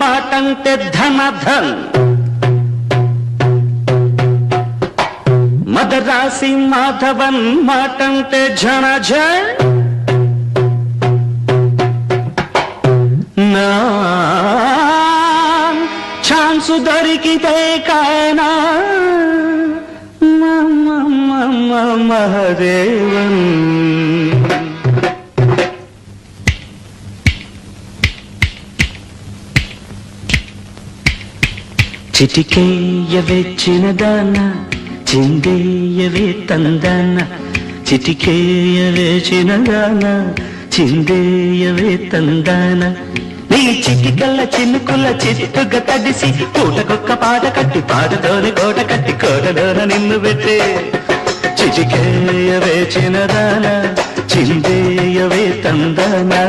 पाटंते धनाधन मदरासी माधवन माटंते झणाझण छान सुधरी की ते काय ना महादेवन చిటికేయవే చిన్నదాన చిందేయవే తందాన చిటికేయవే చిన్నదాన చిందేయవే తందాన నీ చిటికల్ల చినుకుల చిట్టుగ తడిసి పూటకొక్క పాట కట్టి పాటతోని కోట కట్టి కోటలోన నిన్ను పెట్టే. చిటికేయవే చిన్నదాన చిందేయవే తందానా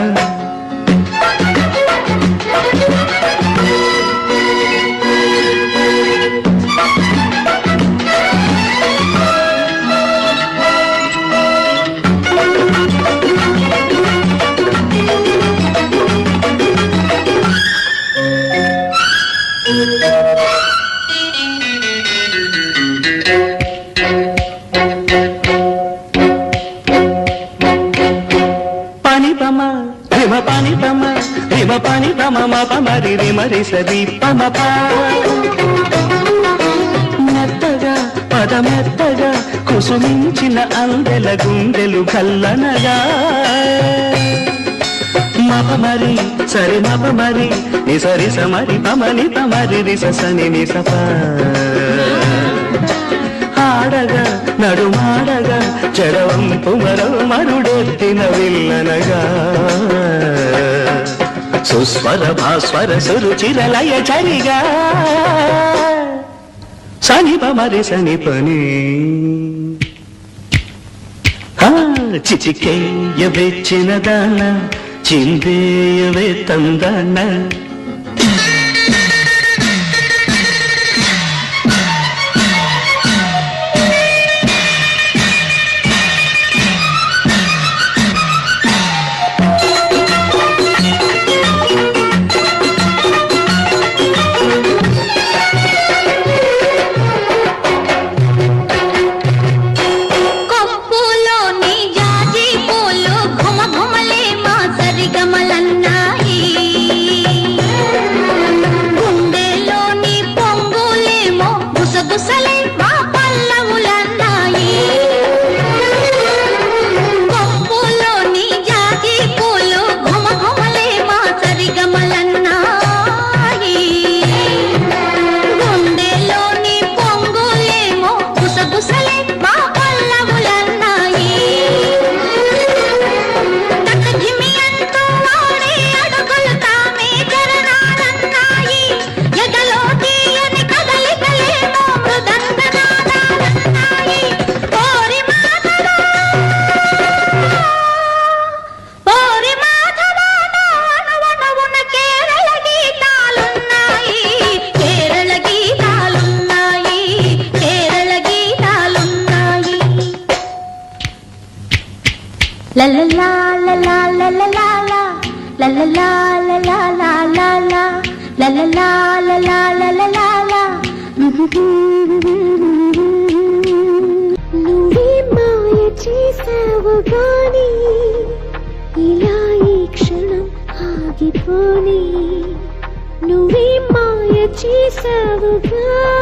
పని పమ రిమ పని పమ రిమ పని పమ మ రి రి మరి సరి పమ ప. మెత్తగా పద మెత్తగా కుసుమించిన అందెల గుండెలు కల్లనగా. మప మరి సరి మప మరి నిసరి సమరి పమని పమరి రిస సని నిసపా నడుమాడగా చెడవంపు మరో మరుడెత్తిన విల్లనగా. సుస్వర భాస్వర సురుచిరలయ చరిగా. సనిప మరి సనిపని. చిచికేయ వెచ్చిన దాన చిందేయవే తందన్న నువ్వే మాయ చేసావు గాని ఇలా ఈ క్షణం ఆగిపోని నువ్వే మాయ చేసావు గాని